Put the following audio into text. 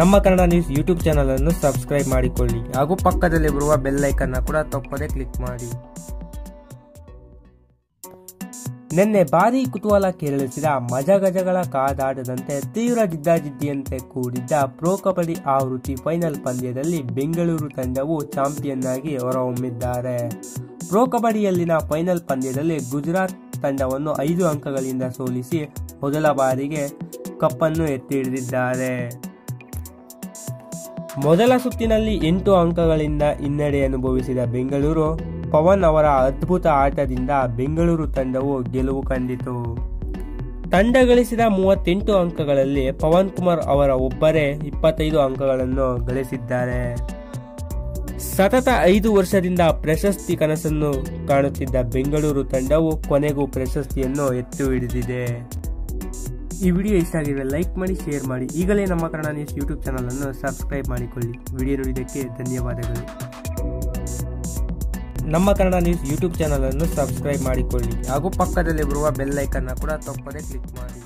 ನಮ್ಮ Kannada news YouTube channel ಅನ್ನು subscribe ಮಾಡಿಕೊಳ್ಳಿ. ಹಾಗೂ ಪಕ್ಕದಲ್ಲಿ ಬರುವ ಬೆಲ್ ಐಕನ್ನ ಕೂಡ ತಪ್ಪದೆ ಕ್ಲಿಕ್ ಮಾಡಿ. ನಿನ್ನೆ ಭಾರಿ ಕುತೂಹಲ ಕೆರಳಿಸಿದ ಮಜಗಜಗಳ ಕಾದಾಟದಂತೆ ತೀವ್ರ ಜಿದ್ದಾಜಿದ್ದಿಯಂತೆ ಕೂಡಿದ್ದ ಪ್ರೊ ಕಬಡ್ಡಿ ಆವೃತ್ತಿ ಫೈನಲ್ ಪಂದ್ಯದಲ್ಲಿ ಬೆಂಗಳೂರು ತಂಡವು ಚಾಂಪಿಯನ್ ಆಗಿ ಹೊರಹೊಮ್ಮಿದ್ದಾರೆ. ಪ್ರೊ ಕಬಡ್ಡಿಯಲ್ಲಿನ ಫೈನಲ್ ಪಂದ್ಯದಲ್ಲಿ ಗುಜರಾತ್ ತಂಡವನ್ನು ಐದು ಅಂಕಗಳಿಂದ ಸೋಲಿಸಿ ಮೊದಲ ಬಾರಿಗೆ ಕಪ್ಪನ್ನು ಎತ್ತಿ ಹಿಡಿದಿದ್ದಾರೆ. ಮೊದಲ ಸುತ್ತಿನಲ್ಲಿ ಎಂಟು ಅಂಕಗಳಿಂದ ಹಿನ್ನಡೆ ಅನುಭವಿಸಿದ ಬೆಂಗಳೂರು ಪವನ್ ಅವರ ಅದ್ಭುತ ಆಟದಿಂದ ಬೆಂಗಳೂರು ತಂಡವು ಗೆಲುವು ಕಂಡಿತು. ತಂಡ ಗಳಿಸಿದ ಮೂವತ್ತೆಂಟು ಅಂಕಗಳಲ್ಲಿ ಪವನ್ ಕುಮಾರ್ ಅವರ ಒಬ್ಬರೇ ಇಪ್ಪತ್ತೈದು ಅಂಕಗಳನ್ನು ಗಳಿಸಿದ್ದಾರೆ. ಸತತ ಐದು ವರ್ಷದಿಂದ ಪ್ರಶಸ್ತಿ ಕನಸನ್ನು ಕಾಣುತ್ತಿದ್ದ ಬೆಂಗಳೂರು ತಂಡವು ಕೊನೆಗೂ ಪ್ರಶಸ್ತಿಯನ್ನು ಎತ್ತು ಹಿಡಿದಿದೆ ಈ ವಿಡಿಯೋ ಇಷ್ಟ ಆಗಿದ್ರೆ ಲೈಕ್ ಮಾಡಿ, ಶೇರ್ ಮಾಡಿ. ಈಗಲೇ ನಮ್ಮ ಕನ್ನಡ ನ್ಯೂಸ್ ಯೂಟ್ಯೂಬ್ ಚಾನಲ್ ಅನ್ನು ಸಬ್ಸ್ಕ್ರೈಬ್ ಮಾಡಿಕೊಳ್ಳಿ. ವಿಡಿಯೋ ನೋಡಿದ್ದಕ್ಕೆ ಧನ್ಯವಾದಗಳು. ನಮ್ಮ ಕನ್ನಡ ನ್ಯೂಸ್ ಯೂಟ್ಯೂಬ್ ಚಾನಲ್ ಅನ್ನು ಸಬ್ಸ್ಕ್ರೈಬ್ ಮಾಡಿಕೊಳ್ಳಿ. ಹಾಗೂ ಪಕ್ಕದಲ್ಲಿ ಬರುವ ಬೆಲ್ ಐಕನ್ನ ಕೂಡ ತಪ್ಪದೆ ಕ್ಲಿಕ್ ಮಾಡಿ.